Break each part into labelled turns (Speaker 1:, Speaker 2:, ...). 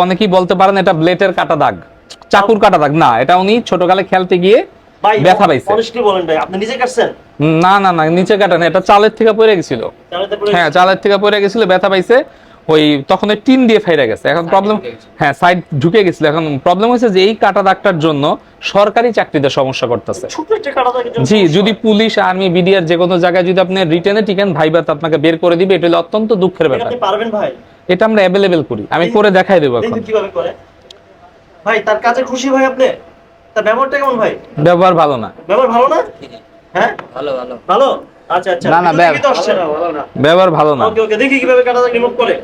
Speaker 1: অনেকেই বলতে পারেন এটা ব্লেটের কাটা দাগ চাকুর কাটা দাগ। না এটা উনি ছোটকালে খেলতে গিয়ে ব্যথা পাইছে।
Speaker 2: বলেন ভাই আপনি নিজে কাটছেন?
Speaker 1: না না না নিচে কাটা না এটা চালের থেকে পড়ে গেছিল। হ্যাঁ চালের থেকে পড়ে গেছিল ব্যথা পাইছে। ওই তখন ওই টিন দিয়ে ফাইরা গেছে। এখন প্রবলেম হ্যাঁ সাইড ঢুকে গেছিল। এখন প্রবলেম হয়েছে যে এই কাটা দাগটার জন্য সরকারি চাকরিতে সমস্যা করতেছে। জি যদি পুলিশ আর্মি বিডিআর যে কোনো জায়গায় যদি আপনি রিটেনে টিকেন ভাইবাত আপনাকে বের করে দিবে এটা হলো অত্যন্ত দুঃখের ব্যাপার।
Speaker 2: পারবেন ভাই?
Speaker 1: এটা আমরা অ্যাভেলেবেল করি। আমি করে দেখাই দেবো এখন।
Speaker 2: দেখুন কীভাবে করে? ভাই তার কাজে খুশি ভাই আপনি? তার ব্যবহারটা কেমন ভাই?
Speaker 1: ব্যবহার ভালো না।
Speaker 2: ব্যবহার ভালো না? হ্যাঁ?
Speaker 3: ভালো ভালো।
Speaker 2: ভালো? আচ্ছা আচ্ছা।
Speaker 1: না, না, ব্যবহার ভালো না।
Speaker 2: ওকে ওকে দেখি কীভাবে কাটা দাগ রিমুভ করে।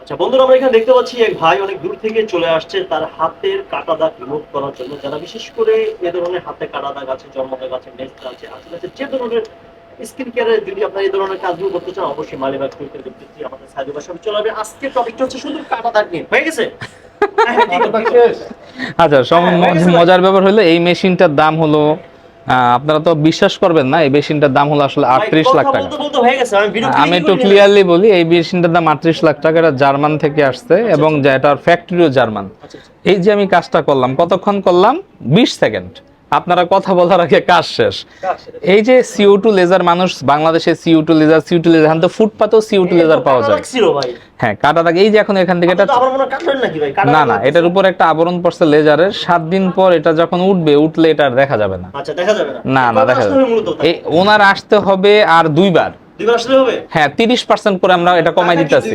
Speaker 2: আচ্ছা বন্ধুরা আমরা এখানে দেখতে পাচ্ছি এক ভাই অনেক দূর থেকে চলে আসছে তার হাতের কাটা দাগ রিমুভ করার জন্য। যারা বিশেষ করে এ ধরনের হাতে কাটা দাগ আছে জন্মদাগ আছে নেস্ট আছে আসলে আছে যে ধরনের স্কিন কেয়ারে যদি আপনারা এই ধরনের কাজগুলো করতে চান অবশ্যই মালিবাগ টুইটার দেখতেছি আমাদের সাইডে বা সব চলে আজকে টপিকটা হচ্ছে শুধু কাটা দাগ নিয়ে হয়ে গেছে? হ্যাঁ।
Speaker 1: আচ্ছা সব
Speaker 2: হ্যাঁ, হয়ে।
Speaker 1: মজার ব্যাপার হলো এই মেশিনটার দাম হলো আপনারা তো বিশ্বাস করবেন না এই মেশিনটার দাম হলো আসলে আটত্রিশ লাখ টাকা।
Speaker 2: হয়ে আমি ভিডিও
Speaker 1: একটু ক্লিয়ারলি বলি এই মেশিনটার দাম আটত্রিশ লাখ টাকা এটা জার্মান থেকে আসছে এবং যে এটার ফ্যাক্টরিও জার্মান।
Speaker 2: আচ্ছা,
Speaker 1: এই যে আমি কাজটা করলাম কতক্ষণ করলাম? বিশ সেকেন্ড। আপনারা কথা বলার আগে কাজ শেষ। এই যে সিও টু লেজার মানুষ বাংলাদেশে CO two laser CO two laser তো ফুটপাতেও সিও টু লেজার পাওয়া যায়। হ্যাঁ কাটা দাগ এই যে এখন এখান থেকে এটা না না এটার উপর একটা আবরণ পড়ছে লেজারের সাত দিন পর এটা যখন উঠবে উঠলে এটা আর দেখা যাবে না।
Speaker 2: আচ্ছা দেখা যাবে না।
Speaker 1: না না দেখা যাবে ওনার আসতে হবে আর দুইবার।
Speaker 2: হবে?
Speaker 1: হ্যাঁ তিরিশ পার্সেন্ট করে আমরা এটা কমাই দিতেছি।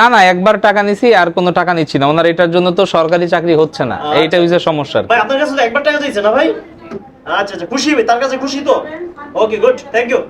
Speaker 2: না
Speaker 1: না একবার টাকা নিছি আর কোনো টাকা নিচ্ছি না। ওনার এটার জন্য তো সরকারি চাকরি হচ্ছে না।
Speaker 2: আচ্ছা।
Speaker 1: এইটা হচ্ছে সমস্যা
Speaker 2: ভাই আপনার কাছে একবার টাকা চাইছে না ভাই? আচ্ছা আচ্ছা খুশি তার কাছে খুশি তো? Okay good thank you